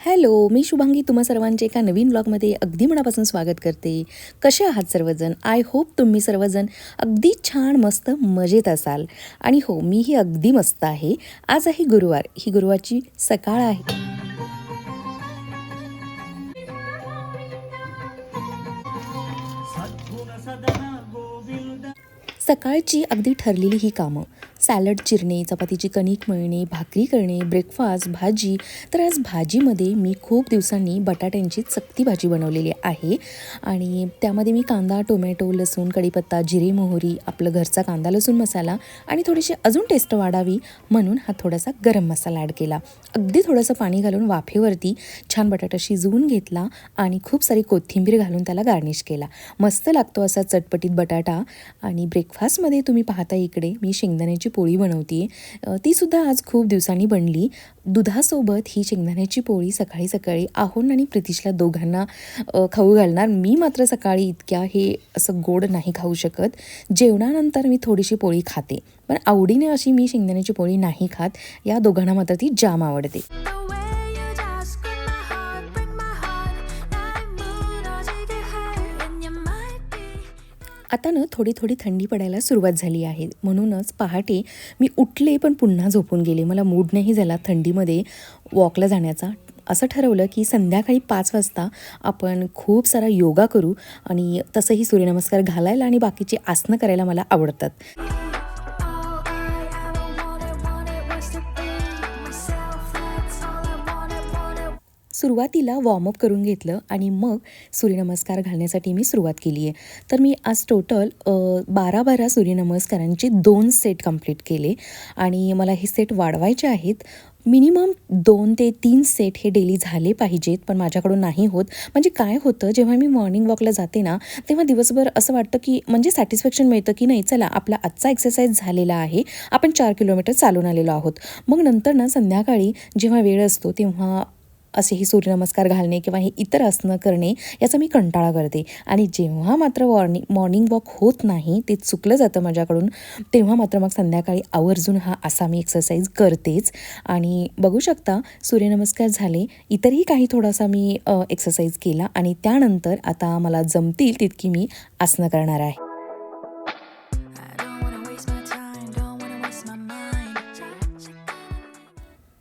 Hello मी शुभांगी तुम्हा सर्वांचे एका नवीन ब्लॉगमध्ये अगदी मनापासून स्वागत करते. कसे आहात सर्वजण? आय होप तुम्ही सर्वजण अगदी छान मस्त मजेत असाल. आणि हो मीही अगदी मस्त आहे. आज आहे गुरुवार ही गुरुवारची सकाळ आहे. सकाळची अगदी ठरलेली ही कामं. सॅलड चिरणे चपातीची कणिक मळणे भाकरी करणे ब्रेकफास्ट भाजी. तर आज भाजीमध्ये मी खूप दिवसांनी बटाट्यांची चकती भाजी बनवलेली आहे. आणि त्यामध्ये मी कांदा टोमॅटो लसूण कढीपत्ता जिरे मोहरी आपलं घरचा कांदा लसूण मसाला आणि थोडीशी अजून टेस्ट वाढावी म्हणून हा थोडासा गरम मसाला ॲड केला. अगदी थोडंसं पाणी घालून वाफेवरती छान बटाटा शिजवून घेतला आणि खूप सारी कोथिंबीर घालून त्याला गार्निश केला. मस्त लागतो असा चटपटीत बटाटा. आणि ब्रेकफास्टमध्ये तुम्ही पाहता इकडे मी शेंगदाण्याची पोळी बनवते तीसुद्धा आज खूप दिवसांनी बनली. दुधासोबत ही शेंगदाण्याची पोळी सकाळी सकाळी आहोन आणि प्रितिशला दोघांना खाऊ घालणार. मी मात्र सकाळी इतक्या हे असं गोड नाही खाऊ शकत. जेवणानंतर मी थोडीशी पोळी खाते. पण आवडीने अशी मी शेंगदाण्याची पोळी नाही खात. या दोघांना मात्र ती जाम आवडते. आता ना थोडी थोडी थंडी पडायला सुरुवात झाली आहे. म्हणूनच पहाटे मी उठले पण पुन्हा झोपून गेले. मला मूड नाही झाला थंडीमध्ये वॉकला जाण्याचा. असं ठरवलं की संध्याकाळी पाच वाजता आपण खूप सारा योगा करू आणि तसंही सूर्यनमस्कार घालायला आणि बाकीची आसनं करायला मला आवडतात. सुरुवातीला वॉर्मअप करून घेतलं आणि मग सूर्यनमस्कार घालण्यासाठी मी सुरुवात केली आहे. तर मी आज टोटल बारा बारा सूर्यनमस्कारांचे दोन सेट कंप्लीट केले आणि मला हे सेट वाढवायचे आहेत. मिनिमम दोन ते तीन सेट हे डेली झाले पाहिजेत पण माझ्याकडून नाही होत. म्हणजे काय होतं जेव्हा मी मॉर्निंग वॉकला जाते ना तेव्हा दिवसभर असं वाटतं की म्हणजे सॅटिस्फॅक्शन मिळतं की नाही चला आपला आजचा एक्सरसाइज झालेला आहे आपण चार किलोमीटर चालून आलेलो आहोत. मग नंतर ना संध्याकाळी जेव्हा वेळ असतो तेव्हा असे हे सूर्यनमस्कार घालणे किंवा हे इतर आसनं करणे याचा मी कंटाळा करते. आणि जेव्हा मात्र वॉर्निंग मॉर्निंग वॉक होत नाही ते चुकलं जातं माझ्याकडून तेव्हा मात्र मग संध्याकाळी आवर्जून हा असा मी एक्सरसाइज करतेच. आणि बघू शकता सूर्यनमस्कार झाले इतरही काही थोडासा मी एक्सरसाइज केला आणि त्यानंतर आता मला जमतील तितकी मी आसनं करणार आहे.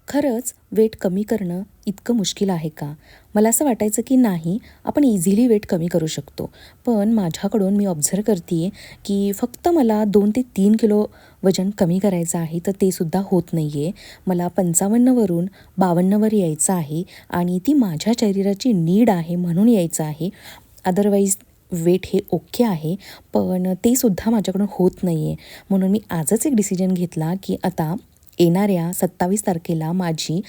खरंच वेट कमी करणं इतकं मुश्किल आहे का? मला असं वाटायचं की नाही आपण इझिली वेट कमी करू शकतो. पण माझ्याकडून मी ऑब्झर्व करते की फक्त मला दोन ते तीन किलो वजन कमी करायचं आहे तर ते सुद्धा होत नाही आहे मला पंचावन्नवरून बावन्नवर यायचं आहे आणि ती माझ्या शरीराची नीड आहे म्हणून यायचं आहे. अदरवाईज वेट हे ओके आहे पण ते सुद्धा माझ्याकडून होत नाही आहे म्हणून मी आजच एक डिसिजन घेतला की आता येणाऱ्या सत्तावीस तारखेला माझी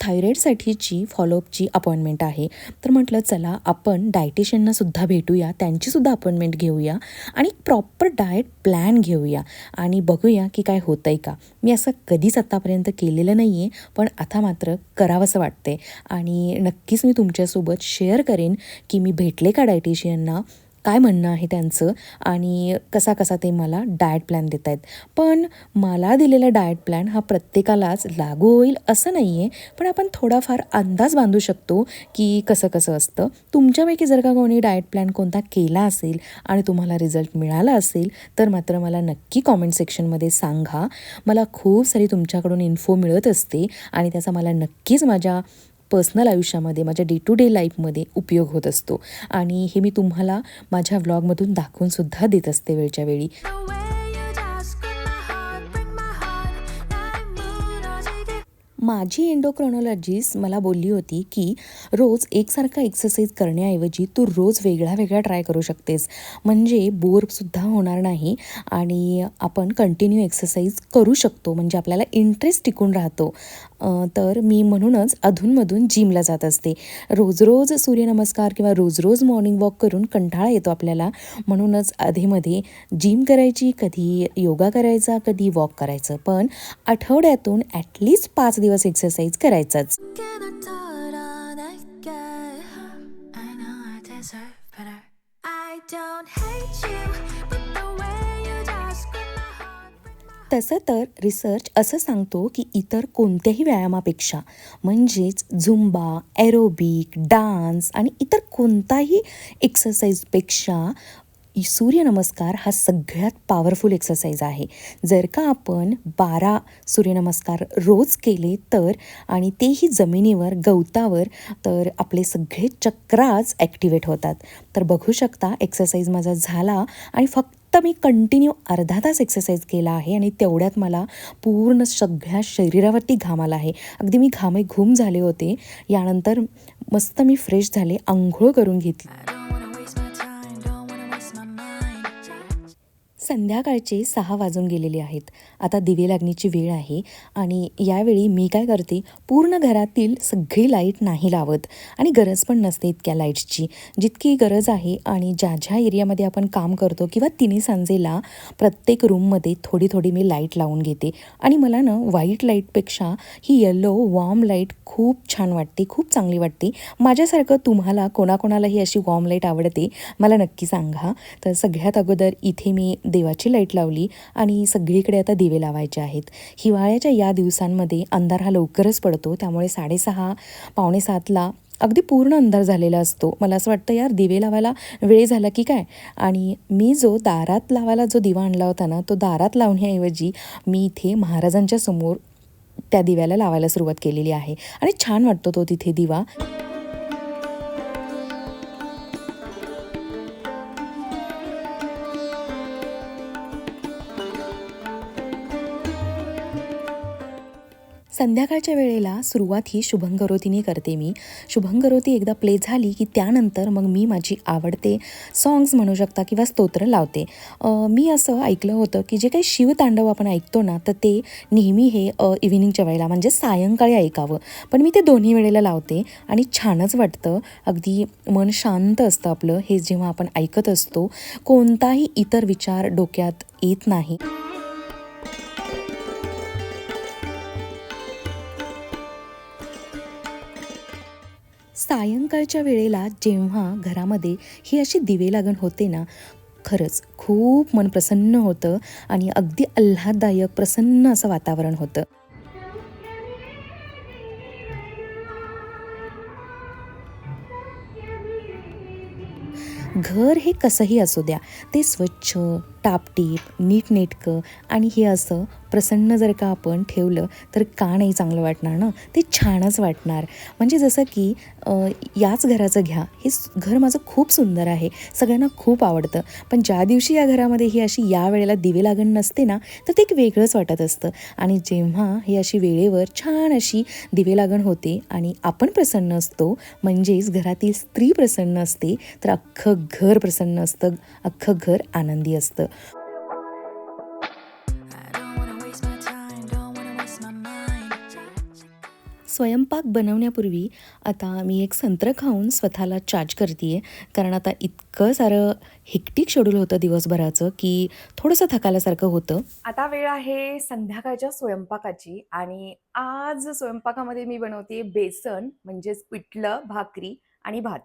थायरॉईडसाठीची फॉलोअपची अपॉइंटमेंट आहे. तर म्हटलं चला आपण डायटिशियनंसुद्धा भेटूया त्यांचीसुद्धा अपॉइंटमेंट घेऊया आणि प्रॉपर डाएट प्लॅन घेऊया आणि बघूया की काय होतं आहे का. मी असं कधीच आत्तापर्यंत केलेलं नाही आहे पण आता मात्र करावंसं वाटते आणि नक्कीच मी तुमच्यासोबत शेअर करेन की मी भेटले का डायटिशियनना. काय म्हणणं आहे त्यांचं आणि कसा कसा ते मला डाएट प्लॅन देत आहेत पण मला दिलेला डाएट प्लॅन हा प्रत्येकालाच लागू होईल असं नाही आहे पण आपण थोडाफार अंदाज बांधू शकतो की कसं कसं असतं. तुमच्यापैकी जर का कोणी डाएट प्लॅन कोणता केला असेल आणि तुम्हाला रिझल्ट मिळाला असेल तर मात्र मला नक्की कॉमेंट सेक्शनमध्ये सांगा. मला खूप सारी तुमच्याकडून इन्फो मिळत असते आणि त्याचा मला नक्कीच माझ्या पर्सनल आयुष्यामध्ये माझ्या डे टू डे लाईफमध्ये उपयोग होत असतो. आणि हे मी तुम्हाला माझ्या व्लॉगमधून दाखवूनसुद्धा देत असते वेळच्या वेळी. माझी एंडोक्रोनॉलॉजिस्ट मला बोलली होती की रोज एकसारखा एक्सरसाइज करण्याऐवजी तू रोज वेगळा वेगळा ट्राय करू शकतेस. म्हणजे बोरसुद्धा होणार नाही आणि आपण कंटिन्यू एक्सरसाइज करू शकतो. म्हणजे आपल्याला इंटरेस्ट टिकून राहतो. तर मी म्हणूनच अधूनमधून जिमला जात असते. रोज रोज सूर्यनमस्कार किंवा रोज रोज मॉर्निंग वॉक करून कंटाळा येतो आपल्याला. म्हणूनच अधेमध्ये जिम करायची कधी योगा करायचा कधी वॉक करायचं. पण आठवड्यातून ॲटलीस्ट पाच दिवस एक्सरसाइज करायचाच. I don't hate you, but तसं तर रिसर्च असं सांगतो की इतर कोणत्याही व्यायामापेक्षा म्हणजेच झुंबा ॲरोबिक डान्स आणि इतर कोणताही एक्सरसाइजपेक्षा सूर्यनमस्कार हा सगळ्यात पॉवरफुल एक्सरसाइज आहे. जर का आपण बारा सूर्यनमस्कार रोज केले तर आणि तेही जमिनीवर गवतावर तर आपले सगळे चक्राच ॲक्टिवेट होतात. तर बघू शकता एक्सरसाइज माझा झाला आणि फक्त फक्त मी कंटिन्यू अर्धा तास एक्सरसाइज केला आहे आणि तेवढ्यात मला पूर्ण सगळ्या शरीरावरती घाम आला आहे. अगदी मी घामे घूम झाले होते. यानंतर मस्त मी फ्रेश झाले आंघोळ करून घेतली. संध्याकाळचे सहा वाजून गेलेले आहेत. आता दिवे लागण्याची वेळ आहे आणि यावेळी मी काय करते पूर्ण घरातील सगळी लाइट नाही लावत आणि गरज पण नसते इतक्या लाईट्सची जितकी गरज आहे आणि ज्या ज्या एरियामध्ये आपण काम करतो किंवा तिने सांजेला प्रत्येक रूममध्ये थोडी थोडी मी लाइट लावून घेते. आणि मला ना व्हाईट लाईटपेक्षा ही येल्लो वॉर्म लाइट खूप छान वाटते खूप चांगली वाटते. माझ्यासारखं तुम्हाला कोणाकोणाला ही अशी वॉर्म लाइट आवडते मला नक्की सांगा. तर सगळ्यात अगोदर इथे मी देवाची लाइट लावली आणि सगळीकडे आता दिवे लावायचे आहेत. हिवाळ्याच्या या दिवसांमध्ये अंधार हा लवकरच पडतो त्यामुळे साडेसहा पावणे सातला अगदी पूर्ण अंधार झालेला असतो. मला असं वाटतं यार दिवे लावायला वेळ झाला की काय? आणि मी जो दारात लावायला जो दिवा आणला होता ना तो दारात लावण्याऐवजी मी इथे महाराजांच्या समोर त्या दिव्याला लावायला सुरुवात केलेली आहे. आणि छान वाटतो तो तिथे दिवा. संध्याकाळच्या वेळेला सुरुवात ही शुभंगरोतीने करते मी. शुभंगरोती एकदा प्ले झाली की त्यानंतर मग मी माझी आवडते सॉंग्स म्हणू शकता किंवा स्तोत्र लावते. मी असं ऐकलं होतं की जे काही शिवतांडव आपण ऐकतो ना तर ते नेहमी हे इव्हिनिंगच्या वेळेला म्हणजे सायंकाळी ऐकावं. पण मी ते दोन्ही वेळेला लावते आणि छानच वाटतं. अगदी मन शांत असतं आपलं हे जेव्हा आपण ऐकत असतो कोणताही इतर विचार डोक्यात येत नाही. सायंकाळच्या वेळेला जेव्हा घरामध्ये ही अशी दिवे लागण होते ना खरंच खूप मन प्रसन्न होतं आणि अगदी आल्हाददायक प्रसन्न असं वातावरण होतं. घर हे कसंही असू द्या ते स्वच्छ टापटीप नीटनेटकं आणि हे असं प्रसन्न जर का आपण ठेवलं तर का नाही चांगलं वाटणार ना? ते छानच वाटणार. म्हणजे जसं की याच घराचं घ्या. हे घर माझं खूप सुंदर आहे. सगळ्यांना खूप आवडतं. पण ज्या दिवशी या घरामध्ये ही अशी या वेळेला दिवे लागण नसते ना तर ते एक वेगळंच वाटत असतं. आणि जेव्हा ही अशी वेळेवर छान अशी दिवे लागण होते आणि आपण प्रसन्न असतो म्हणजेच घरातील स्त्री प्रसन्न असते तर अख्खं घर प्रसन्न असतं अख्खं घर आनंदी असतं. स्वयंपाक बनवण्यापूर्वी आता मी एक संत्र खाऊन स्वतःला चार्ज करते कारण आता इतकं सारं हेक्टिक शेड्यूल होतं दिवसभराचं की थोडंसं थकाल्यासारखं होतं. आता वेळ आहे संध्याकाळच्या स्वयंपाकाची आणि आज स्वयंपाकामध्ये मी बनवते बेसन म्हणजेच पिठलं भाकरी आणि भात.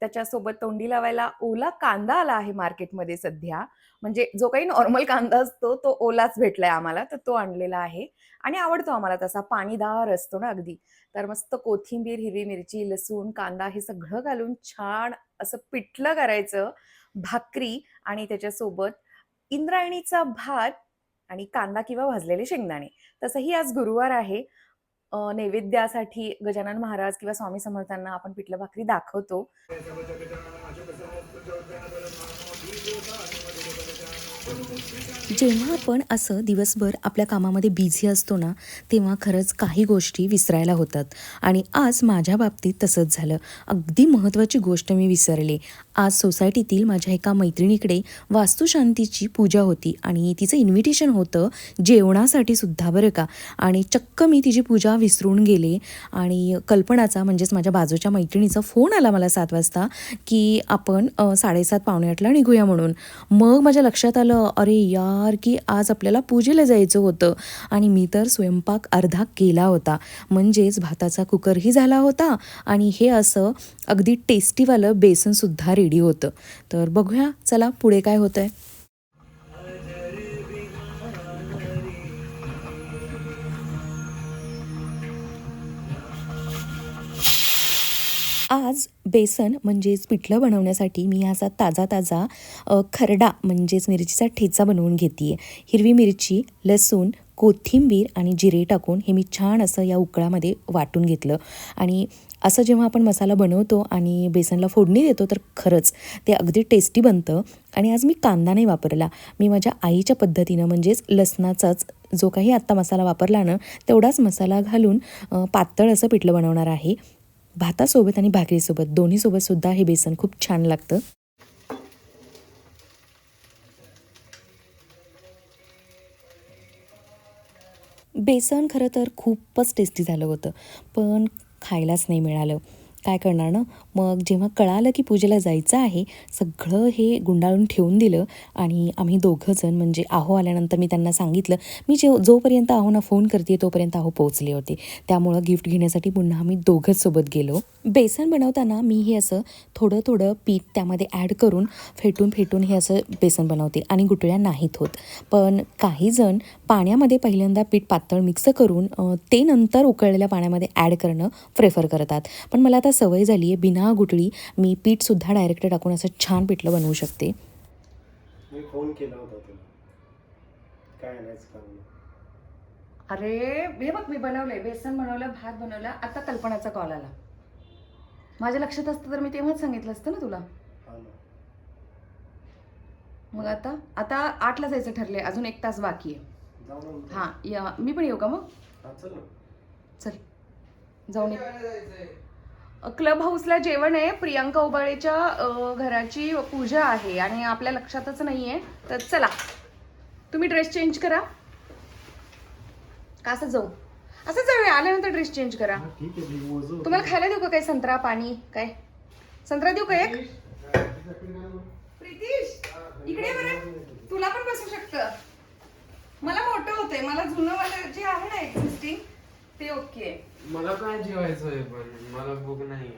त्याच्यासोबत तोंडी लावायला ओला कांदा आला आहे मार्केटमध्ये सध्या. म्हणजे जो काही नॉर्मल कांदा असतो तो ओलाच भेटलाय आम्हाला तर तो आणलेला आहे. आणि आवडतो आम्हाला तसा पाणीदार असतो ना अगदी. तर मस्त कोथिंबीर हिरवी मिरची लसूण कांदा हे सगळं घालून छान असं पिठलं करायचं भाकरी आणि त्याच्यासोबत इंद्रायणीचा भात आणि कांदा किंवा भाजलेले शेंगदाणे. तसंही आज गुरुवार आहे. नैवेद्यासाठी गजानन महाराज किंवा स्वामी समर्थांना आपण पिठलं भाकरी दाखवतो. जेव्हा आपण असं दिवसभर आपल्या कामामध्ये बिझी असतो ना तेव्हा खरंच काही गोष्टी विसरायला होतात. आणि आज माझ्या बाबतीत तसंच झालं. अगदी महत्त्वाची गोष्ट मी विसरले. आज सोसायटीतील माझ्या एका मैत्रिणीकडे वास्तुशांतीची पूजा होती आणि तिचं इन्व्हिटेशन होतं जेवणासाठी सुद्धा बरं का. आणि चक्क मी तिची पूजा विसरून गेले आणि कल्पनाचा म्हणजेच माझ्या बाजूच्या मैत्रिणीचा फोन आला मला सात वाजता की आपण साडेसात पावणे आठला निघूया म्हणून. मग माझ्या लक्षात आलं अरे यार की आज आपल्याला पूजेला जायचं होतं. आणि मी तर स्वयंपाक अर्धा केला होता. म्हणजेच भाताचा कुकरही झाला होता आणि हे असं अगदी टेस्टीवालं बेसनसुद्धा रेडी होतं. तर बघूया चला पुढे काय होतं आहे आज बेसन म्हणजेच पिठलं बनवण्यासाठी मी असा ताजा ताजा खरडा म्हणजेच मिरचीचा ठेचा बनवून घेते आहे हिरवी मिरची लसूण कोथिंबीर आणि जिरे टाकून हे मी छान असं या उकळामध्ये वाटून घेतलं. आणि असं जेव्हा आपण मसाला बनवतो आणि बेसनला फोडणी देतो तर खरंच ते अगदी टेस्टी बनतं. आणि आज मी कांदा नाही वापरला. मी माझ्या आईच्या पद्धतीनं म्हणजेच लसणाचाच जो काही आत्ता मसाला वापरला ना तेवढाच मसाला घालून पातळ असं पिठलं बनवणार आहे. भातासोबत आणि भाकरीसोबत दोन्हीसोबत सुद्धा हे बेसन खूप छान लागतं. बेसन खरं तर खूपच टेस्टी झालं होतं पण खायलाच नाही मिळालं. काय करणार ना? मग जेव्हा कळालं की पूजेला जायचं आहे सगळं हे गुंडाळून ठेवून दिलं आणि आम्ही दोघंजण म्हणजे आहो आल्यानंतर मी त्यांना सांगितलं मी जे जोपर्यंत आहोना फोन करते तोपर्यंत आहो पोहोचले होते. त्यामुळं गिफ्ट घेण्यासाठी पुन्हा आम्ही दोघंच सोबत गेलो. बेसन बनवताना मी हे असं थोडं थोडं पीठ त्यामध्ये ॲड करून फेटून फेटून हे असं बेसन बनवते आणि गुटळ्या नाहीत होत. पण काही जण पाण्यामध्ये पहिल्यांदा पीठ पातळ मिक्स करून ते नंतर उकळलेल्या पाण्यामध्ये ॲड करणं प्रेफर करतात. पण मला आता सवय झाली आहे. बिना गुटळी मी पीठसुद्धा डायरेक्ट टाकून असं छान पिठलं बनवू शकते. मी फोन केला होता तुला. काय आणायचं कारण अरे हे बघ मी बनवलंय. बेसन बनवलं भात बनवलं आता कल्पनाचा कॉल आला. माझ्या लक्षात असतं तर मी तेव्हाच सांगितलं असतं ना तुला. हा ना. मग आता आता आठला जायचं ठरले अजून एक तास बाकी आहे. जाऊ ना मग. हां या मी पण येऊ का मग? हा चल ना. चल. जाऊन ये. क्लब हाऊसला जेवण आहे. प्रियांका उबाळेच्या घराची पूजा आहे आणि आपल्या लक्षातच नाही आहे तर चला तुम्ही ड्रेस चेंज करा. का असं जाऊ? असं जाऊया आल्यानंतर ड्रेस चेंज करा. तुम्हाला खायला देऊ का काही संत्रा पाणी काय? संत्रा देऊ का एक? प्रितीश. इकडे बरं. तुला पण बसू शकतं. मला मोठं होतंय. मला जुनं वालं जे आहे ना एक्झिस्टिंग ते ओके. मला काय जेवायचंय पण? मला भूक नाही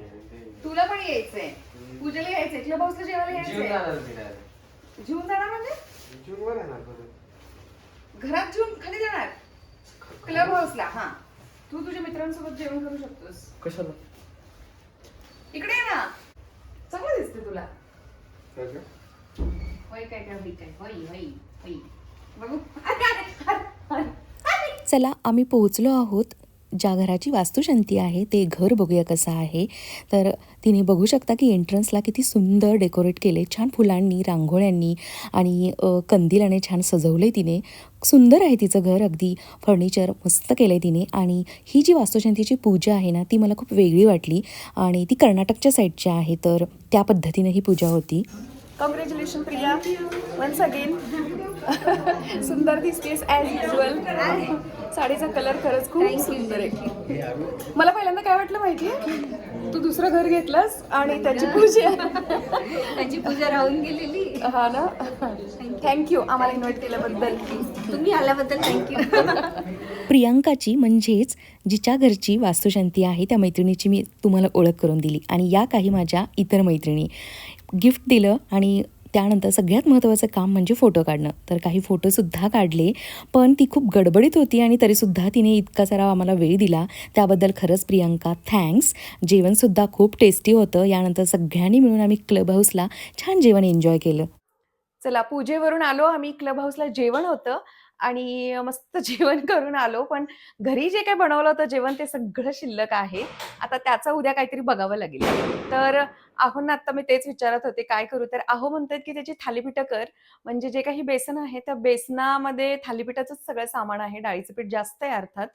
तुला पण यायचंय. पूजेला यायचंय. क्लब हाऊसला जेवायला जीव यायचंय. जीवन जाणार म्हणजे? जीववर येणार परत. घरात जेवून खाली जाणार? क्लब हाऊसला हा. तू तुझ्या मित्रांसोबत जेवण करू शकतोस. कशाला? इकडे ये ना. चांगलं दिसते तुला? होय काय काय होई काय होई होई होई बघू. चला आम्ही पोहोचलो आहोत. ज्या घराची वास्तुशांती आहे ते घर बघूया कसं आहे. तर तिने बघू शकता की एंट्रन्सला किती सुंदर डेकोरेट केले छान फुलांनी रांगोळ्यांनी आणि कंदिलाने छान सजवले तिने. सुंदर आहे तिचं घर अगदी फर्निचर मस्त केलं आहे तिने आणि ही जी वास्तुशांतीची पूजा आहे ना ती मला खूप वेगळी वाटली आणि ती कर्नाटकच्या साईडची आहे तर त्या पद्धतीनं ही पूजा होती. कॉंग्रॅच्युलेशन प्रिया. वन्स अगेन सुंदर दिसतेस ॲज युजल साडीचा कलर खरंच खूप सुंदर आहे. मला पहिल्यांदा काय वाटलं माहितीये? तू दुसरं घर घेतलंस आणि त्याची पूजा. त्याची पूजा राहून गेलेली. हा ना? थँक्यू आम्हाला इन्व्हाइट केल्याबद्दल. तुम्ही आल्याबद्दल थँक्यू प्रियांकाची म्हणजेच जिच्या घरची वास्तुशांती आहे त्या मैत्रिणीची मी तुम्हाला ओळख करून दिली. आणि या काही माझ्या इतर मैत्रिणी. गिफ्ट दिलं आणि त्यानंतर सगळ्यात महत्त्वाचं काम म्हणजे फोटो काढणं. तर काही फोटोसुद्धा काढले पण ती खूप गडबडीत होती आणि तरीसुद्धा तिने इतका सारा आम्हाला वेळ दिला. त्याबद्दल खरंच प्रियांका थँक्स जेवणसुद्धा खूप टेस्टी होतं. यानंतर सगळ्यांनी मिळून आम्ही क्लब हाऊसला छान जेवण एन्जॉय केलं. चला पूजेवरून आलो. आम्ही क्लब हाऊसला जेवण होतं. आणि मस्त जेवण करून आलो. पण घरी जे काही बनवलं होतं जेवण ते सगळं शिल्लक आहे. आता त्याचं उद्या काहीतरी बघावं लागेल. तर आहोंना आता मी तेच विचारत होते काय करू? तर आहो म्हणतात की त्याची थालीपीठं कर. म्हणजे जे काही बेसन आहे त्या बेसनामध्ये थालीपीठाचंच सगळं सामान आहे. डाळीचं पीठ जास्त आहे अर्थात.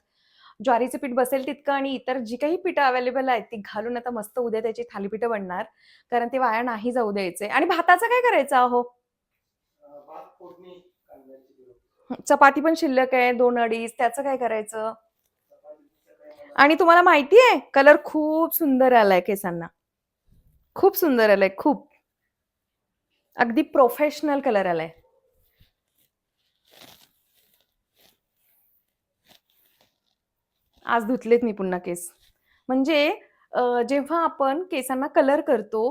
ज्वारीचं पीठ बसेल तितकं आणि इतर जी काही पिठं अवेलेबल आहेत ती घालून आता मस्त उद्या त्याची थालीपीठं बनणार. कारण ते वाया नाही जाऊ द्यायचे. आणि भाताचं काय करायचं आहो अं, भात फोडणी कांद्याची दिली. चपाती पण शिल्लक आहे दोन अडीच त्याचं काय करायचं? आणि तुम्हाला माहिती आहे कलर खूप सुंदर आलाय केसांना. खूप सुंदर आलाय खूप. अगदी प्रोफेशनल कलर आलाय. आज धुतलेत मी पुन्हा केस. म्हणजे जेव्हा आपण केसांना कलर करतो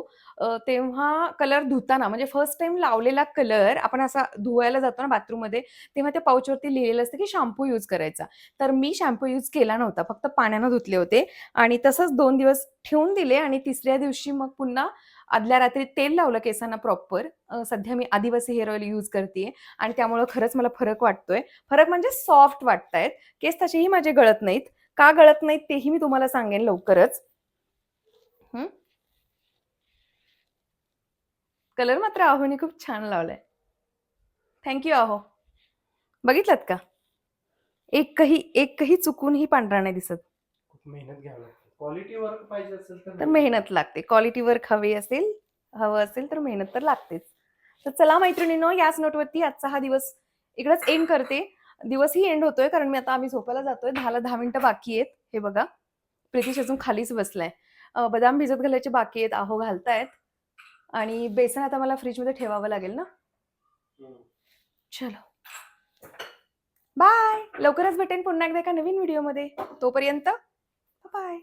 तेव्हा कलर धुताना म्हणजे फर्स्ट टाइम लावलेला कलर आपण असा धुवायला जातो ना बाथरूममध्ये तेव्हा त्या पाऊचवरती लिहिलेलं असतं की शॅम्पू यूज करायचा. तर मी शॅम्पू यूज केला नव्हता फक्त पाण्यानं धुतले होते आणि तसंच दोन दिवस ठेवून दिले आणि तिसऱ्या दिवशी मग पुन्हा आदल्या रात्री तेल लावलं केसांना प्रॉपर सध्या मी आदिवासी हेअर ऑइल यूज करते आणि त्यामुळं खरंच मला फरक वाटतोय. फरक म्हणजे सॉफ्ट वाटतायत केस तसेही माझे गळत नाहीत. का गळत नाहीत तेही मी तुम्हाला सांगेन लवकरच. हं? कलर मात्र आहोने खूप छान लावलाय. थँक्यू आहो. बघितलात का? एकही एकही चुकूनही पांढरा नाही दिसत. खूप मेहनत घ्यावी लागते. क्वालिटी वर्क पाहिजे असेल तर तर मेहनत लागते. क्वालिटी वर्क हवी असेल हवं असेल तर मेहनत तर लागतेच. तर चला मैत्रिणीनो याच नोटवरती आजचा हा दिवस इकडंच एंड करते. दिवसही एंड होतोय कारण मी आता आम्ही झोपायला जातोय. दहाला दहा मिनिटं बाकी आहेत. हे बघा प्रितीश अजून खालीच बसलाय. बदाम भिजत घालायचे बाकी आहेत आहो घालतायत. आणि बेसन आता मला फ्रीजमध्ये ठेवावं लागेल ना. चलो. बाय. लवकरच भेटेन पुन्हा एकदा एका नवीन व्हिडिओमध्ये. तोपर्यंत बाय